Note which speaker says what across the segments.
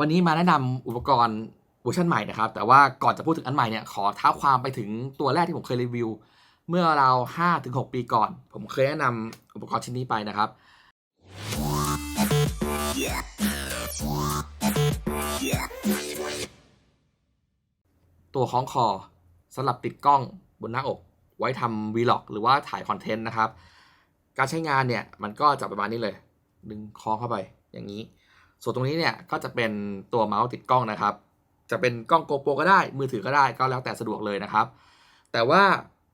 Speaker 1: วันนี้มาแนะนำอุปกรณ์เวอร์ชันใหม่นะครับ แต่ว่าก่อนจะพูดถึงอันใหม่เนี่ยขอเท้าความไปถึงตัวแรกที่ผมเคยรีวิว เมื่อเรา5ถึง6ปีก่อน ผมเคยแนะนำอุปกรณ์ชิ้นนี้ไปนะครับ ตัวคล้องคอสำหรับติดกล้องบนหน้าอก ไว้ทำวีล็อกหรือว่าถ่ายคอนเทนต์นะครับ การใช้งานเนี่ยมันก็จะประมาณนี้เลย ดึงคล้องเข้าไปอย่างนี้ ส่วนตรงนี้เนี่ยก็จะเป็นตัวเมาส์ติดกล้องนะครับ จะเป็นกล้องโกโปรก็ได้ มือถือก็ได้ก็แล้วแต่สะดวกเลยนะครับ แต่ว่า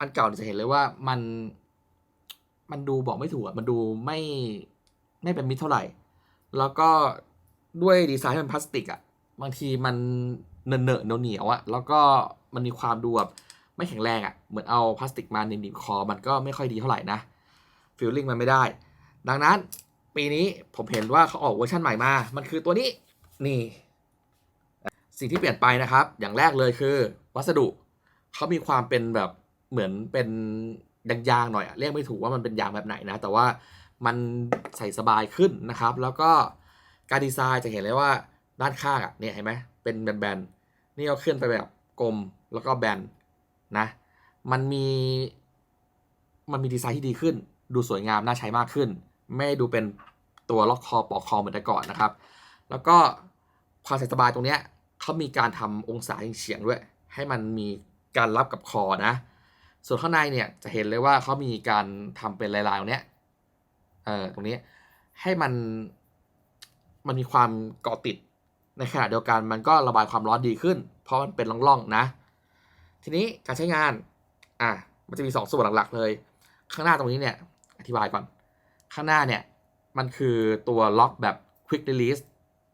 Speaker 1: อันเก่าที่จะเห็นเลยว่ามันมันดูบอกไม่ถูกอะมันดูไม่ไม่เป็นมิตรเท่าไหร่ แล้วก็ด้วยดีไซน์ที่มันพลาสติกอะบางทีมันเนอะเนอะเหนียวอะแล้วก็มันมีความดูแบบไม่แข็งแรงอะเหมือนเอาพลาสติกมาหนีบคอ มันก็ไม่ค่อยดีเท่าไหร่นะฟีลลิ่งมันไม่ได้ ดังนั้น ปีนี้ผมเห็นว่าเขาออกเวอร์ชันใหม่มา มันคือตัวนี้ นี่ สิ่งที่เปลี่ยนไปนะครับ อย่างแรกเลยคือ วัสดุ เขามีความเป็นแบบเหมือนเป็นยางๆหน่อยอะเรียกไม่ถูกว่ามันเป็นยางแบบไหนนะ แต่ว่ามันใส่สบายขึ้นนะครับ แล้วก็การดีไซน์จะเห็นเลยว่าด้านข้างอะเนี่ยเห็นไหมเป็นแบนๆ นี่เอาขึ้นไปแบบกลมแล้วก็แบนนะ มันมี มันมีดีไซน์ที่ดีขึ้น ดูสวยงามน่าใช้มากขึ้น ไม่ดูเป็นตัวล็อกคอปอกคอเหมือนแต่ก่อนนะครับ แล้วก็ความใส่สบายตรงเนี้ยเขามีการทำองศาเฉียงๆด้วย ให้มันมีการรับกับคอนะ ส่วนข้างในเนี่ยจะเห็นเลยว่าเขามีการทำเป็นลายๆตรงเนี้ยเอ่อตรงนี้ให้มันมันมีความเกาะติดในขณะเดียวกันมันก็ระบายความร้อนดีขึ้น เพราะมันเป็นร่องๆนะ ทีนี้การใช้งานอะมันจะมี 2 ส่วนหลักๆเลย ข้างหน้าตรงนี้เนี่ยอธิบายก่อน ข้างหน้าเนี่ย มันคือตัวล็อกแบบ quick release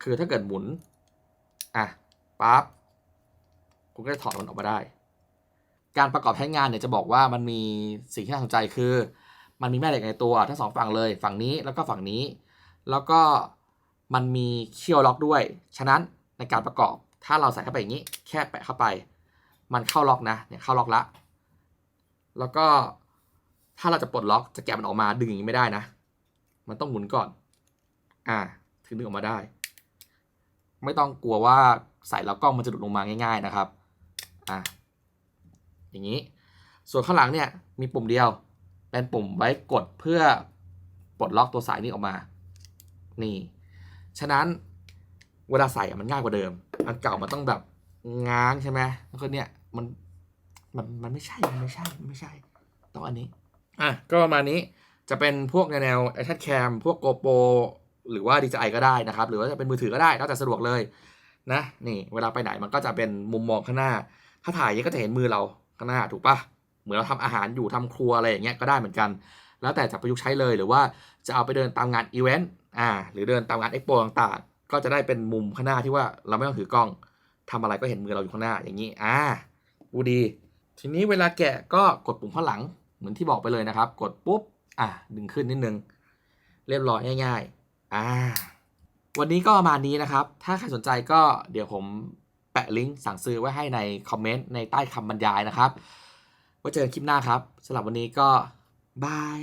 Speaker 1: คือถ้าเกิดหมุน อะปั๊บคุณก็จะถอดมันออกมาได้ การประกอบใช้งานเนี่ยจะบอกว่ามันมีสิ่งที่น่าสนใจคือ มันมีแม่เหล็กในตัวทั้งสองฝั่งเลยฝั่งนี้แล้วก็ฝั่งนี้ แล้วก็มันมีเคี่ยวล็อกด้วย ฉะนั้นในการประกอบถ้าเราใส่เข้าไปอย่างนี้ แค่แปะเข้าไป มันเข้าล็อกนะเนี่ยเข้าล็อกละ แล้วก็ถ้าเราจะปลดล็อกจะแกะมันออกมาดึงอย่างนี้ไม่ได้นะ มันต้องหมุนก่อน อ่า ถึงดึงออกมาได้ ไม่ต้องกลัวว่าใส่แล้วกล้องมันจะหลุดลงมาง่าย ๆนะครับ อ่าอย่างนี้ ส่วนข้างหลังเนี่ยมีปุ่มเดียว เป็นปุ่มไว้กดเพื่อปลดล็อกตัวสายนี้ออกมา นี่ ฉะนั้นเวลาใส่อะมันง่ายกว่าเดิม อันเก่ามันต้องแบบง้างใช่ไหมแล้วก็เนี่ยมันมันมันไม่ใช่ มันไม่ใช่มันไม่ใช่ ต้องอันนี้ อะ ก็ประมาณนี้ จะเป็นพวกแนวแอคชั่นแคมพวกโกโปหรือว่า DJI ก็ได้นะครับ หรือว่าจะเป็นมือถือก็ได้แล้วแต่สะดวกเลยนะนี่เวลาไปไหนมันก็จะเป็นมุมมองข้างหน้า ถ้าถ่ายย่างก็จะเห็นมือเราข้างหน้าถูกปะเหมือนเราทำอาหารอยู่ทำครัวอะไรอย่างเงี้ยก็ได้เหมือนกัน แล้วแต่จะประยุกต์ใช้เลยหรือว่าจะเอาไปเดินตามงานอีเวนต์อ่าหรือเดินตามงานเอ็กโปต่างๆ ก็จะได้เป็นมุมข้างหน้าที่ว่าเราไม่ต้องถือกล้องทำอะไรก็เห็นมือเราอยู่ข้างหน้าอย่างนี้อ่าดูดี ทีนี้เวลาแกะก็กดปุ่มข้างหลังเหมือนที่บอกไปเลยนะครับ กดปุ๊บ อะดึงขึ้นนิดนึง เรียบร้อยง่าย ๆ อ่า วันนี้ก็ประมาณนี้นะครับ ถ้าใครสนใจก็เดี๋ยวผมแปะลิงก์สั่งซื้อไว้ให้ในคอมเมนต์ในใต้คำบรรยายนะครับไว้เจอกันคลิปหน้าครับสำหรับวันนี้ก็บาย